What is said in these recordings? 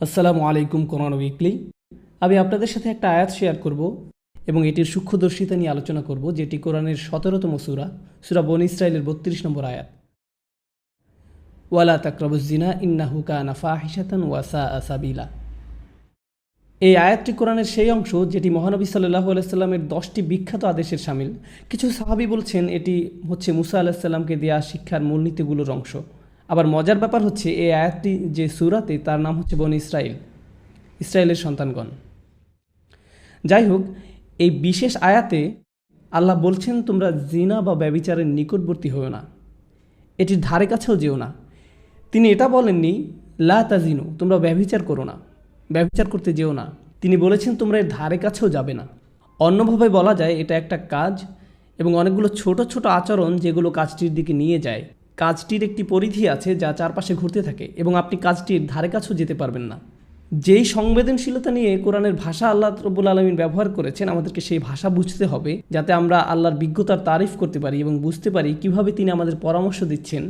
আসসালামু আলাইকুম কোরআন উইকলি। আমি আপনাদের সাথে একটা আয়াত শেয়ার করব এবং এটির সূক্ষ্মদর্শিতা নিয়ে আলোচনা করব, যেটি কোরআনের সতেরোতম সুরা সুরা বন ইসরায়েলের বত্রিশ নম্বর আয়াত। ওয়ালা তাকরবুজিনা হুকা নাফা ফাহিশাতান ওয়াসা আসাবিলা এই আয়াতটি কোরআনের সেই অংশ যেটি মহানবী সাল্লাহ আলাইস্লামের দশটি বিখ্যাত আদেশের সামিল। কিছু সাহাবি বলছেন এটি হচ্ছে মুসা আলাহিসাল্লামকে দেওয়া শিক্ষার মূলনীতিগুলোর অংশ। আবার মজার ব্যাপার হচ্ছে এই আয়াতটি যে সুরাতে, তার নাম হচ্ছে বন ইসরায়েল ইসরায়েলের সন্তানগণ। যাই হোক, এই বিশেষ আয়াতে আল্লাহ বলছেন, তোমরা জিনা বা ব্যবিচারের নিকটবর্তী হও না। এটির ধারে কাছেও যেও না। তিনি এটা বলেননি, লা তাজিনু, তোমরা ব্যভিচার করো না। ব্যভিচার করতে যেও না। তিনি বলেছেন, তোমরা এর ধারে কাছেও যাবে না। অন্যভাবে বলা যায়, এটা একটা কাজ এবং অনেকগুলো ছোট ছোট আচরণ যেগুলো কাজটির দিকে নিয়ে যায়। কাজটির একটি পরিধি আছে যা চারপাশে ঘুরতে থাকে এবং আপনি কাজটির ধারে কাছেও যেতে পারবেন না। যেই সংবেদনশীলতা নিয়ে কোরআনের ভাষা আল্লাহ রব্বুল আলমিন ব্যবহার করেছেন, আমাদেরকে সেই ভাষা বুঝতে হবে যাতে আমরা আল্লাহর বিজ্ঞতার তারিফ করতে পারি এবং বুঝতে পারি কীভাবে তিনি আমাদের পরামর্শ দিচ্ছেন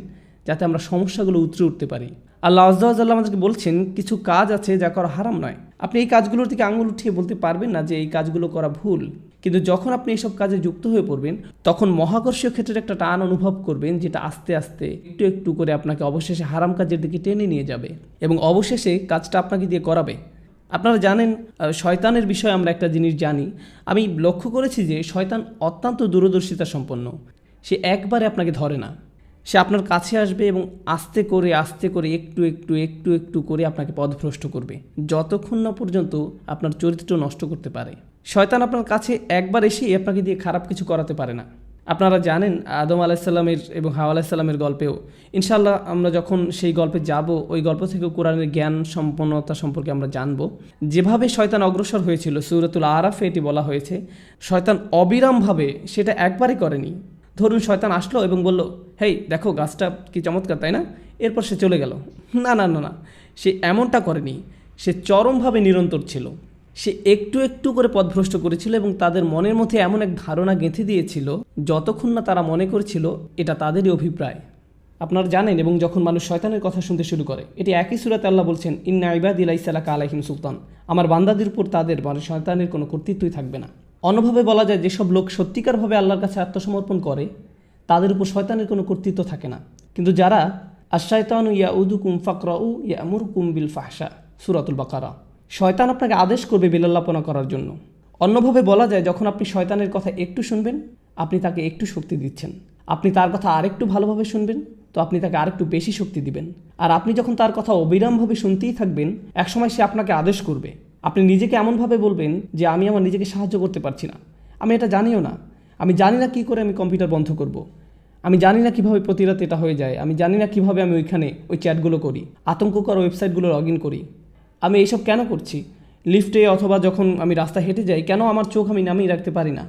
যাতে আমরা সমস্যাগুলো উতরে উঠতে পারি। আল্লাহ আজ্লাহ আমাদেরকে বলছেন, কিছু কাজ আছে যা করা হারাম নয়। আপনি এই কাজগুলোর থেকে আঙুল উঠিয়ে বলতে পারবেন না যে এই কাজগুলো করা ভুল। কিন্তু যখন আপনি এসব কাজে যুক্ত হয়ে পড়বেন, তখন মহাকর্ষীয় ক্ষেত্রের একটা টান অনুভব করবেন যেটা আস্তে আস্তে একটু একটু করে আপনাকে অবশেষে হারাম কাজের দিকে টেনে নিয়ে যাবে এবং অবশেষে কাজটা আপনাকে দিয়ে করাবে। আপনারা জানেন শয়তানের বিষয়ে আমরা একটা জিনিস জানি। আমি লক্ষ্য করেছি যে শয়তান অত্যন্ত দূরদর্শিতা সম্পন্ন। সে একবারে আপনাকে ধরে না। সে আপনার কাছে আসবে এবং আস্তে করে আস্তে করে, একটু একটু একটু একটু করে আপনাকে পথভ্রষ্ট করবে। যতক্ষণ না পর্যন্ত আপনার চরিত্র নষ্ট করতে পারে। শয়তান আপনার কাছে একবার এসেই আপনাকে দিয়ে খারাপ কিছু করাতে পারে না। আপনারা জানেন আদম আলাইসাল্লামের এবং হাওয়া আলাইসাল্লামের গল্পেও ইনশাল্লাহ আমরা যখন সেই গল্পে যাব, ওই গল্প থেকে কোরআনের জ্ঞান সম্পন্নতা সম্পর্কে আমরা জানব। যেভাবে শয়তান অগ্রসর হয়েছিল, সুরতুল আরাফে এটি বলা হয়েছে, শয়তান অবিরামভাবে সেটা একবারই করেনি। ধরুন শয়তান আসলো এবং বলল, হেই, দেখো গাছটা কি চমৎকার, তাই না? এরপর সে চলে গেল। না না না না, সে এমনটা করেনি। সে চরমভাবে নিরন্তর ছিল। সে একটু একটু করে পথভ্রষ্ট করেছিল এবং তাদের মনের মধ্যে এমন এক ধারণা গেঁথে দিয়েছিল, যতক্ষণ না তারা মনে করেছিল এটা তাদেরই অভিপ্রায়। আপনারা জানেন এবং যখন মানুষ শয়তানের কথা শুনতে শুরু করে, এটি একই সুরাতে আল্লাহ বলছেন, ইন্না ইবাদ ইলাইসালাকা আলাইহিম সুলতান। আমার বান্দাদের উপর তাদের মানে শয়তানের কোনো কর্তৃত্বই থাকবে না। অন্যভাবে বলা যায়, যেসব লোক সত্যিকারভাবে আল্লাহর কাছে আত্মসমর্পণ করে, তাদের উপর শয়তানের কোনো কর্তৃত্ব থাকে না। কিন্তু যারা আশায়তান ইয়া উদু কুম ফাকরাউ ইয়া আমুর কুম বিল ফাহসা সুরাতুল বাকারা। শয়তান আপনাকে আদেশ করবে বিলাল্লাপনা করার জন্য। অন্যভাবে বলা যায়, যখন আপনি শয়তানের কথা একটু শুনবেন, আপনি তাকে একটু শক্তি দিচ্ছেন। আপনি তার কথা আরেকটু ভালোভাবে শুনবেন, তো আপনি তাকে আরেকটু বেশি শক্তি দিবেন। আর আপনি যখন তার কথা অবিরামভাবে শুনতেই থাকবেন, একসময় সে আপনাকে আদেশ করবে। আপনি নিজেকে এমনভাবে বলবেন যে, আমি আমার নিজেকে সাহায্য করতে পারছি না। আমি এটা জানিও না। আমি জানি না কী করে আমি কম্পিউটার বন্ধ করব। আমি জানি না কীভাবে প্রতি রাতে এটা হয়ে যায়। আমি জানি না কীভাবে আমি ওইখানে ওই চ্যাটগুলো করি। আতঙ্ককর ওয়েবসাইটগুলো লগ ইন করি। আমি এইসব কেন করছি? লিফটে অথবা যখন আমি রাস্তা হেঁটে যাই, কেন আমার চোখ আমি নামিয়ে রাখতে পারি না?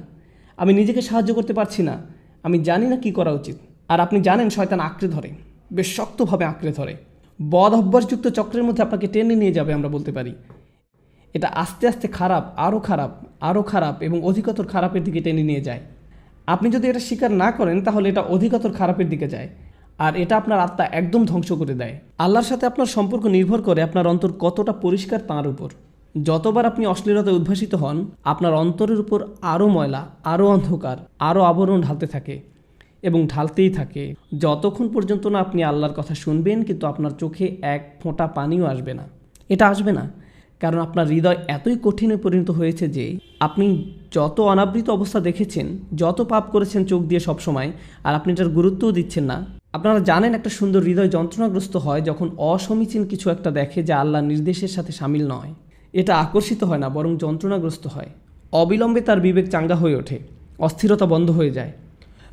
আমি নিজেকে সাহায্য করতে পারছি না। আমি জানি না কি করা উচিত। আর আপনি জানেন শয়তান আঁকড়ে ধরে, বেশ শক্তভাবে আঁকড়ে ধরে। বদ অভ্যাসযুক্ত চক্রের মধ্যে আপনাকে টেনে নিয়ে যাবে আমরা বলতে পারি। এটা আস্তে আস্তে খারাপ আরও খারাপ আরও খারাপ এবং অধিকতর খারাপের দিকে টেনে নিয়ে যায়। আপনি যদি এটা স্বীকার না করেন, তাহলে এটা অধিকতর খারাপের দিকে যায়। আর এটা আপনার আত্মা একদম ধ্বংস করে দেয়। আল্লাহর সাথে আপনার সম্পর্ক নির্ভর করে আপনার অন্তর কতটা পরিষ্কার তার উপর। যতবার আপনি অশ্লীলতায় উদ্ভাসিত হন, আপনার অন্তরের উপর আরও ময়লা আরও অন্ধকার আরও আবরণ ঢালতে থাকে এবং ঢালতেই থাকে। যতক্ষণ পর্যন্ত না আপনি আল্লাহর কথা শুনবেন, কিন্তু আপনার চোখে এক ফোঁটা পানিও আসবে না। এটা আসবে না, কারণ আপনার হৃদয় এতই কঠিনে পরিণত হয়েছে যে, আপনি যত অনাবৃত অবস্থা দেখেছেন, যত পাপ করেছেন চোখ দিয়ে সবসময়, আর আপনি এটার গুরুত্বও দিচ্ছেন না আপনারা জানেন একটা সুন্দর হৃদয় যন্ত্রণাগ্রস্ত হয় যখন অসমীচীন কিছু একটা দেখে যা আল্লাহ নির্দেশের সাথে সামিল নয়। এটা আকর্ষিত হয় না, বরং যন্ত্রণাগ্রস্ত হয়। অবিলম্বে তার বিবেক চাঙ্গা হয়ে ওঠে, অস্থিরতা বন্ধ হয়ে যায়।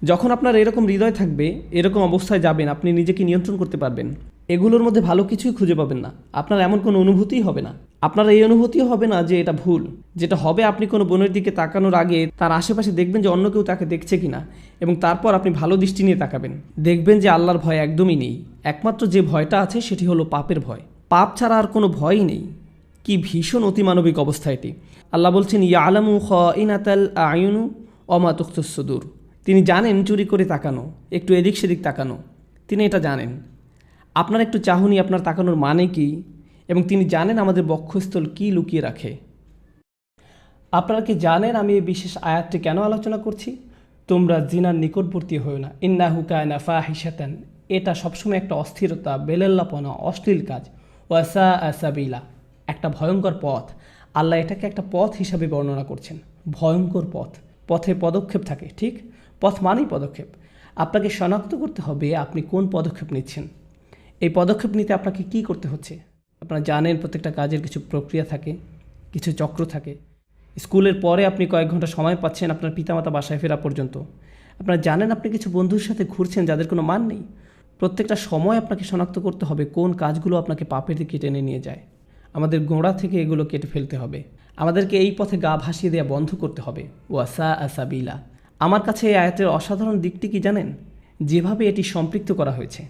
যখন আপনার এরকম হৃদয় থাকবে, এরকম অবস্থায় যাবেন, আপনি নিজেকে নিয়ন্ত্রণ করতে পারবেন। এগুলোর মধ্যে ভালো কিছুই খুঁজে পাবেন না। আপনার এমন কোনো অনুভূতিই হবে না। আপনার এই অনুভূতিও হবে না যে এটা ভুল। যেটা হবে, আপনি কোনো বোনের দিকে তাকানোর আগে তার আশেপাশে দেখবেন যে অন্য কেউ তাকে দেখছে কিনা এবং তারপর আপনি ভালো দৃষ্টি নিয়ে তাকাবেন। দেখবেন যে আল্লাহর ভয় একদমই নেই। একমাত্র যে ভয়টা আছে, সেটি হলো পাপের ভয়। পাপ ছাড়া আর কোনো ভয়ই নেই। কি ভীষণ অতিমানবিক অবস্থা এটি। আল্লাহ বলছেন ইয়া আলামু খ ইনাতাল আয়ুনু অমা তুখতুসুদূর তিনি জানেন চুরি করে তাকানো, একটু এদিক সেদিক তাকানো। তিনি এটা জানেন। আপনার একটু চাহনি আপনার তাকানোর মানে কি? এবং তিনি জানেন আমাদের বক্ষস্থল কী লুকিয়ে রাখে। আপনারা কি জানেন আমি এই বিশেষ আয়াতটি কেন আলোচনা করছি? তোমরা জিনার নিকটবর্তী হও না। ইন্না হুকায়না ফাহিসাতান এটা সবসময় একটা অস্থিরতা, বেলেল্লাপনা, অশ্লীল কাজ। ওয়াসা আসাবিলা একটা ভয়ঙ্কর পথ। আল্লাহ এটাকে একটা পথ হিসাবে বর্ণনা করছেন। ভয়ঙ্কর পথ। পথে পদক্ষেপ থাকে, ঠিক? পথ মানেই পদক্ষেপ। আপনাকে শনাক্ত করতে হবে আপনি কোন পদক্ষেপ নিচ্ছেন। এই পদক্ষেপ নিতে আপনাকে কি করতে হচ্ছে? আপনারা জানেন প্রত্যেকটা কাজের কিছু প্রক্রিয়া থাকে, কিছু চক্র থাকে। স্কুলের পরে আপনি কয়েক ঘণ্টা সময় পাচ্ছেন আপনার পিতামাতা বাসায় ফেরা পর্যন্ত। আপনারা জানেন আপনি কিছু বন্ধুর সাথে ঘুরছেন যাদের কোনো মান নেই। প্রত্যেকটা সময় আপনাকে শনাক্ত করতে হবে কোন কাজগুলো আপনাকে পাপের দিকে টেনে নিয়ে যায়। আমাদের গোড়া থেকে এগুলো কেটে ফেলতে হবে। আমাদেরকে এই পথে গা ভাসিয়ে দেওয়া বন্ধ করতে হবে। ওয়াসা আসাবিলা আমার কাছে এই আয়াতের অসাধারণ দিকটি কি জানেন? যেভাবে এটি সম্পৃক্ত করা হয়েছে।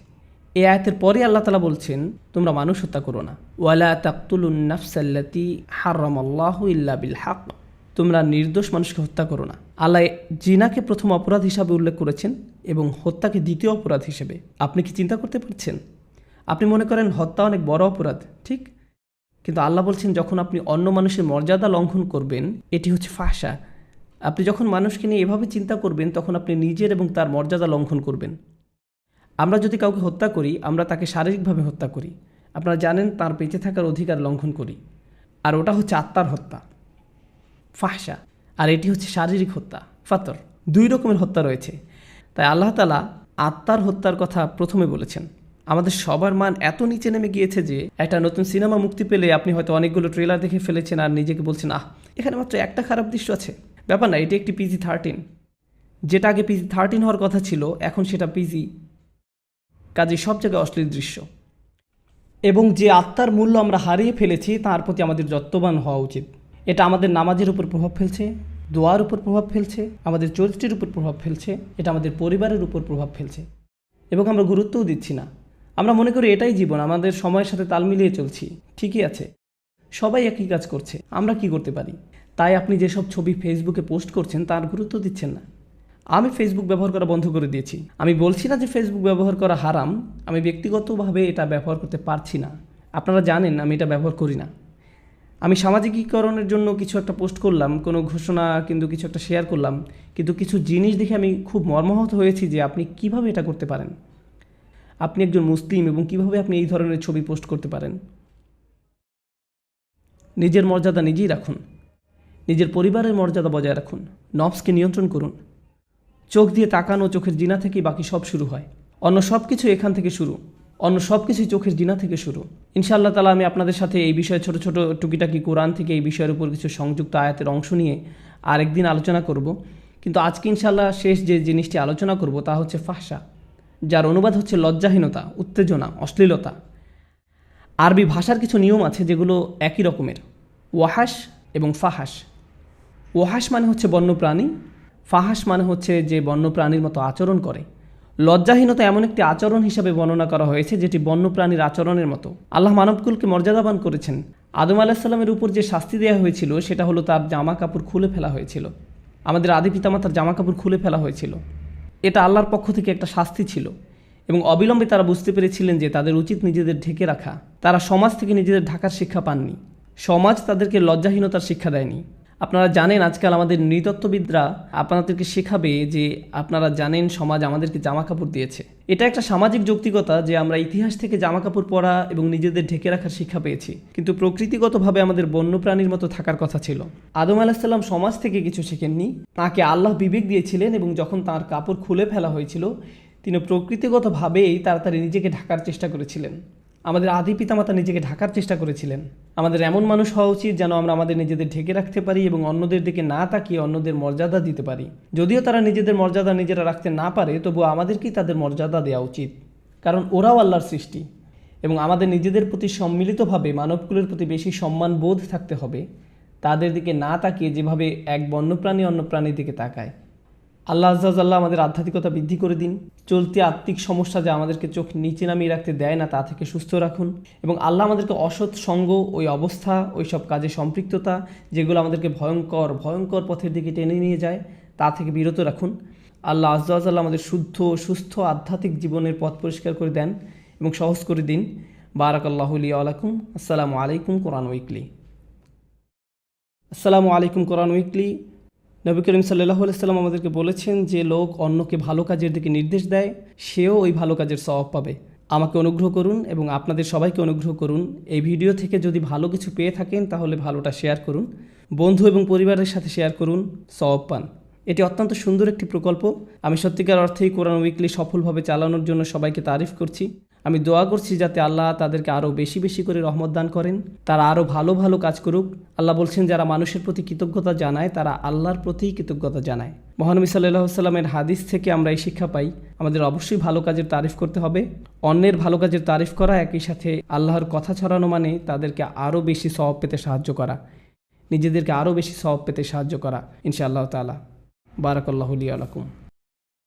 এ আয়াতের পরে আল্লাহ তালা বলছেন, তোমরা মানুষ হত্যা করো না। ওয়ালা তাকতুলুন নাফসাল্লাতি হারাম আল্লাহ ইল্লা বিল হাক। তোমরা নির্দোষ মানুষকে হত্যা করো না। আল্লাহ জিনাকে প্রথম অপরাধ হিসাবে উল্লেখ করেছেন এবং হত্যাকে দ্বিতীয় অপরাধ হিসেবে। আপনি কি চিন্তা করতে পারছেন? আপনি মনে করেন হত্যা অনেক বড় অপরাধ, ঠিক? কিন্তু আল্লাহ বলছেন, যখন আপনি অন্য মানুষের মর্যাদা লঙ্ঘন করবেন, এটি হচ্ছে ফাঁসা আপনি যখন মানুষকে নিয়ে এভাবে চিন্তা করবেন, তখন আপনি নিজের এবং তার মর্যাদা লঙ্ঘন করবেন। আমরা যদি কাউকে হত্যা করি, আমরা তাকে শারীরিকভাবে হত্যা করি। আপনারা জানেন, তার বেঁচে থাকার অধিকার লঙ্ঘন করি। আর ওটা হচ্ছে আত্মার হত্যা, ফাহসা। আর এটি হচ্ছে শারীরিক হত্যা, ফাতর। দুই রকমের হত্যা রয়েছে। তাই আল্লাহ তালা আত্মার হত্যার কথা প্রথমে বলেছেন। আমাদের সবার মান এত নিচে নেমে গিয়েছে যে, একটা নতুন সিনেমা মুক্তি পেলে আপনি হয়তো অনেকগুলো ট্রেলার দেখে ফেলেছেন আর নিজেকে বলছেন, আহ, এখানে মাত্র একটা খারাপ দৃশ্য আছে। ব্যাপার না, এটি একটি পিজি থার্টিন যেটা আগে পিজি থার্টিন হওয়ার কথা ছিল, এখন সেটা পিজি কাজে সব জায়গায় অশ্লীল দৃশ্য। এবং যে আত্মার মূল্য আমরা হারিয়ে ফেলেছি, তার প্রতি আমাদের যত্নবান হওয়া উচিত। এটা আমাদের নামাজের উপর প্রভাব ফেলছে, দোয়ার উপর প্রভাব ফেলছে, আমাদের চরিত্রের উপর প্রভাব ফেলছে, এটা আমাদের পরিবারের উপর প্রভাব ফেলছে। এবং আমরা গুরুত্বও দিচ্ছি না। আমরা মনে করি এটাই জীবন, আমাদের সময়ের সাথে তাল মিলিয়ে চলছি। ঠিকই আছে। সবাই একই কাজ করছে, আমরা কি করতে পারি? তাই আপনি যেসব ছবি ফেসবুকে পোস্ট করছেন তার গুরুত্ব দিচ্ছেন না। আমি ফেসবুক ব্যবহার করা বন্ধ করে দিয়েছি। আমি বলছি না যে ফেসবুক ব্যবহার করা হারাম, আমি ব্যক্তিগতভাবে এটা ব্যবহার করতে পারছি না। আপনারা জানেন আমি এটা ব্যবহার করি না। আমি সামাজিকীকরণের জন্য কিছু একটা পোস্ট করলাম, কোনো ঘোষণা কিন্তু কিছু একটা শেয়ার করলাম, কিন্তু কিছু জিনিস দেখে আমি খুব মর্মাহত হয়েছি যে আপনি কীভাবে এটা করতে পারেন। আপনি একজন মুসলিম এবং কীভাবে আপনি এই ধরনের ছবি পোস্ট করতে পারেন? নিজের মর্যাদা নিজেই রাখুন। নিজের পরিবারের মর্যাদা বজায় রাখুন, নবসকে নিয়ন্ত্রণ করুন। চোখ দিয়ে তাকানো চোখের জিনা থেকেই বাকি সব শুরু হয়। অন্য সব কিছু এখান থেকে শুরু। অন্য সব কিছুই চোখের জিনা থেকে শুরু। ইনশাআল্লাহ তালা আমি আপনাদের সাথে এই বিষয়ে ছোট ছোট টুকিটাকি কোরআন থেকে এই বিষয়ের উপর কিছু সংযুক্ত আয়াতের অংশ নিয়ে আরেকদিন আলোচনা করব। কিন্তু আজকে ইনশাআল্লাহ শেষ যে জিনিসটি আলোচনা করব তা হচ্ছে ফাহসা যার অনুবাদ হচ্ছে লজ্জাহীনতা, উত্তেজনা, অশ্লীলতা। আরবি ভাষার কিছু নিয়ম আছে যেগুলো একই রকমের ওয়াহাস এবং ফাহাস ওয়াহাস মানে হচ্ছে বন্যপ্রাণী ফাহাস মানে হচ্ছে যে বন্যপ্রাণীর মতো আচরণ করে। লজ্জাহীনতা এমন একটি আচরণ হিসাবে বর্ণনা করা হয়েছে যেটি বন্যপ্রাণীর আচরণের মতো। আল্লাহ মানবকুলকে মর্যাদাবান করেছেন। আদম আলাহিসাল্লামের উপর যে শাস্তি দেওয়া হয়েছিল, সেটা হলো তার জামা কাপড় খুলে ফেলা হয়েছিল। আমাদের আদি পিতামাতার জামা কাপড় খুলে ফেলা হয়েছিল। এটা আল্লাহর পক্ষ থেকে একটা শাস্তি ছিল এবং অবিলম্বে তারা বুঝতে পেরেছিলেন যে তাদের উচিত নিজেদের ঢেকে রাখা। তারা সমাজ থেকে নিজেদের ঢাকার শিক্ষা পাননি। সমাজ তাদেরকে লজ্জাহীনতার শিক্ষা দেয়নি। আপনারা জানেন আজকাল আমাদের নৃতত্ত্ববিদরা আপনাদেরকে শেখাবে যে আপনারা জানেন সমাজ আমাদেরকে জামা কাপড় দিয়েছে। এটা একটা সামাজিক যৌক্তিকতা যে আমরা ইতিহাস থেকে জামা কাপড় পরা এবং নিজেদের ঢেকে রাখার শিক্ষা পেয়েছি। কিন্তু প্রকৃতিগতভাবে আমাদের বন্যপ্রাণীর মতো থাকার কথা ছিল। আদম আলাহিসাল্লাম সমাজ থেকে কিছু শেখেননি। তাকে আল্লাহ বিবেক দিয়েছিলেন এবং যখন তার কাপড় খুলে ফেলা হয়েছিল, তিনি প্রকৃতিগতভাবেই তাড়াতাড়ি নিজেকে ঢাকার চেষ্টা করেছিলেন। আমাদের আদি পিতামাতা নিজেকে ঢাকার চেষ্টা করেছিলেন। আমাদের এমন মানুষ হওয়া উচিত যেন আমরা আমাদের নিজেদের ঢেকে রাখতে পারি এবং অন্যদের দিকে না তাকিয়ে অন্যদের মর্যাদা দিতে পারি। যদিও তারা নিজেদের মর্যাদা নিজেরা রাখতে না পারে, তবু আমাদেরকেই তাদের মর্যাদা দেওয়া উচিত? কারণ ওরাও আল্লাহর সৃষ্টি এবং আমাদের নিজেদের প্রতি সম্মিলিতভাবে, মানবকুলের প্রতি বেশি সম্মান বোধ থাকতে হবে। তাদের দিকে না তাকিয়ে যেভাবে এক বন্যপ্রাণী অন্য প্রাণীর দিকে তাকায়। আল্লাহ আজ্লাহ আমাদের আধ্যাত্মিকতা বৃদ্ধি করে দিন। চলতি আত্মিক সমস্যা যা আমাদেরকে চোখ নিচে নামিয়ে রাখতে দেয় না, তা থেকে সুস্থ রাখুন। এবং আল্লাহ আমাদেরকে অসৎ সঙ্গ, ওই অবস্থা ওই সব কাজে সম্পৃক্ততা, যেগুলো আমাদেরকে ভয়ঙ্কর ভয়ঙ্কর পথের দিকে টেনে নিয়ে যায়, তা থেকে বিরত রাখুন। আল্লাহ আজ্লাহ আমাদের শুদ্ধ, সুস্থ, আধ্যাত্মিক জীবনের পথ পরিষ্কার করে দেন এবং সহজ করে দিন। বারাকাল্লাহুলি আলাকুম আসসালামু আলাইকুম কোরআন উইকলি। আসসালামু আলাইকুম কোরআন উইকলি। নবী করিম সাল্লাহ সাল্লাম আমাদেরকে বলেছেন যে, লোক অন্যকে ভালো কাজের দিকে নির্দেশ দেয়, সেও ওই ভালো কাজের স্বভাব পাবে। আমাকে অনুগ্রহ করুন এবং আপনাদের সবাইকে অনুগ্রহ করুন। এই ভিডিও থেকে যদি ভালো কিছু পেয়ে থাকেন, তাহলে ভালোটা শেয়ার করুন। বন্ধু এবং পরিবারের সাথে শেয়ার করুন, সওয়াব পান। এটি অত্যন্ত সুন্দর একটি প্রকল্প। আমি সত্যিকার অর্থেই কোরআন উইকলি সফলভাবে চালানোর জন্য সবাইকে তারিফ করছি। আমি দোয়া করছি যাতে আল্লাহ তাদেরকে আরও বেশি বেশি করে রহমত দান করেন। তারা আরও ভালো ভালো কাজ করুক। আল্লাহ বলছেন, যারা মানুষের প্রতি কৃতজ্ঞতা জানায়, তারা আল্লাহর প্রতিই কৃতজ্ঞতা জানায়। মহানবী সাল্লাহ সাল্লামের হাদিস থেকে আমরা এই শিক্ষা পাই, আমাদের অবশ্যই ভালো কাজের তারিফ করতে হবে। অন্যের ভালো কাজের তারিফ করা একই সাথে আল্লাহর কথা ছড়ানো মানে তাদেরকে আরও বেশি সওয়াব পেতে সাহায্য করা। নিজেদেরকে আরও বেশি সওয়াব পেতে সাহায্য করা, ইনশাআল্লাহ তালা বারাকাল্লাহুলি আলাকুম